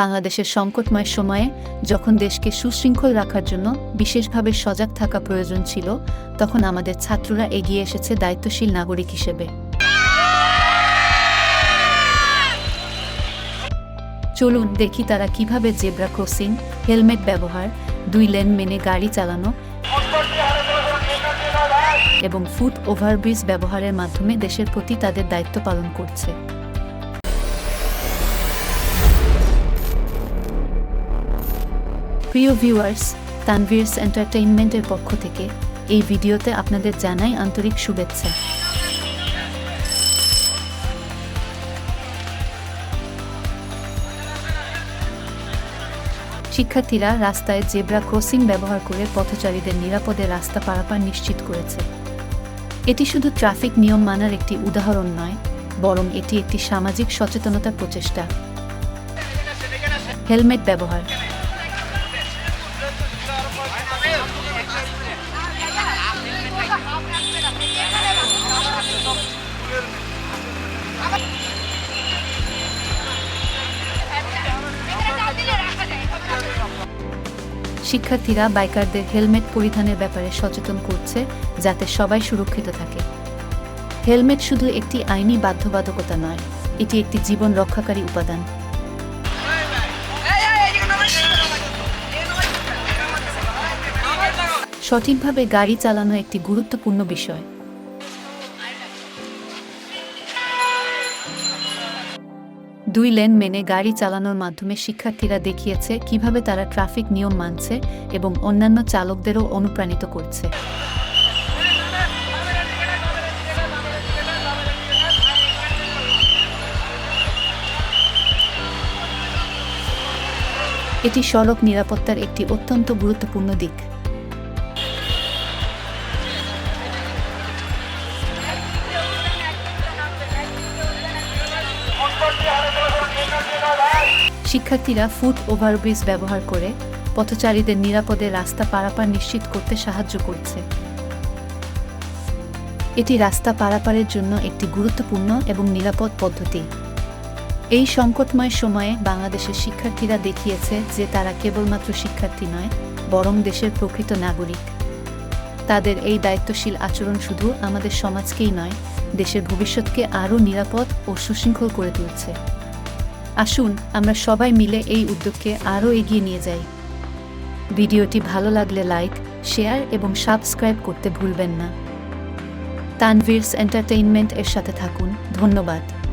বাংলাদেশের সংকটময় সময়ে যখন দেশকে সুশৃঙ্খল রাখার জন্য বিশেষভাবে সজাগ থাকা প্রয়োজন ছিল, তখন আমাদের ছাত্ররা এগিয়ে এসেছে দায়িত্বশীল নাগরিক হিসেবে। চলুন দেখি তারা কীভাবে জেব্রা ক্রসিং, হেলমেট ব্যবহার, দুই লেন মেনে গাড়ি চালানো এবং ফুট ওভারব্রিজ ব্যবহারের মাধ্যমে দেশের প্রতি তাদের দায়িত্ব পালন করছে। প্রিয় ভিউয়ার্স তানভিরস এন্টারটেইনমেন্টের পক্ষ থেকে এই ভিডিওতে আপনাদের জানাই আন্তরিক শুভেচ্ছা। শিক্ষার্থীরা রাস্তায় জেব্রা ক্রসিং ব্যবহার করে পথচারীদের নিরাপদে রাস্তা পারাপার নিশ্চিত করেছে। এটি শুধু ট্রাফিক নিয়ম মানার একটি উদাহরণ নয়, বরং এটি একটি সামাজিক সচেতনতার প্রচেষ্টা। হেলমেট ব্যবহার শিক্ষার্থীরা বাইকারদের হেলমেট পরিধানের ব্যাপারে সচেতন করছে যাতে সবাই সুরক্ষিত থাকে। হেলমেট শুধু একটি আইনি বাধ্যবাধকতা নয়, এটি একটি জীবন রক্ষাকারী উপাদান। সঠিকভাবে গাড়ি চালানো একটি গুরুত্বপূর্ণ বিষয়। দুই লেন মেনে গাড়ি চালানোর মাধ্যমে শিক্ষার্থীরা দেখিয়েছে কীভাবে তারা ট্রাফিক নিয়ম মানছে এবং অন্যান্য চালকদেরও অনুপ্রাণিত করছে। এটি সড়ক নিরাপত্তার একটি অত্যন্ত গুরুত্বপূর্ণ দিক। শিক্ষার্থীরা ফুট ওভারব্রিজ ব্যবহার করে পথচারীদের নিরাপদে রাস্তা পারাপার নিশ্চিত করতে সাহায্য করছে। এটি রাস্তা পারাপারের জন্য একটি গুরুত্বপূর্ণ এবং নিরাপদ পদ্ধতি। এই সংকটময় সময়ে বাংলাদেশের শিক্ষার্থীরা দেখিয়েছে যে তারা কেবলমাত্র শিক্ষার্থী নয়, বরং দেশের প্রকৃত নাগরিক। তাদের এই দায়িত্বশীল আচরণ শুধু আমাদের সমাজকেই নয়, দেশের ভবিষ্যৎকে আরও নিরাপদ ও সুশৃঙ্খল করে তুলছে। আসুন, আমরা সবাই মিলে এই উদ্যোগকে আরও এগিয়ে নিয়ে যাই। ভিডিওটি ভালো লাগলে লাইক, শেয়ার এবং সাবস্ক্রাইব করতে ভুলবেন না। তানভীরস এন্টারটেইনমেন্ট এর সাথে থাকুন। ধন্যবাদ।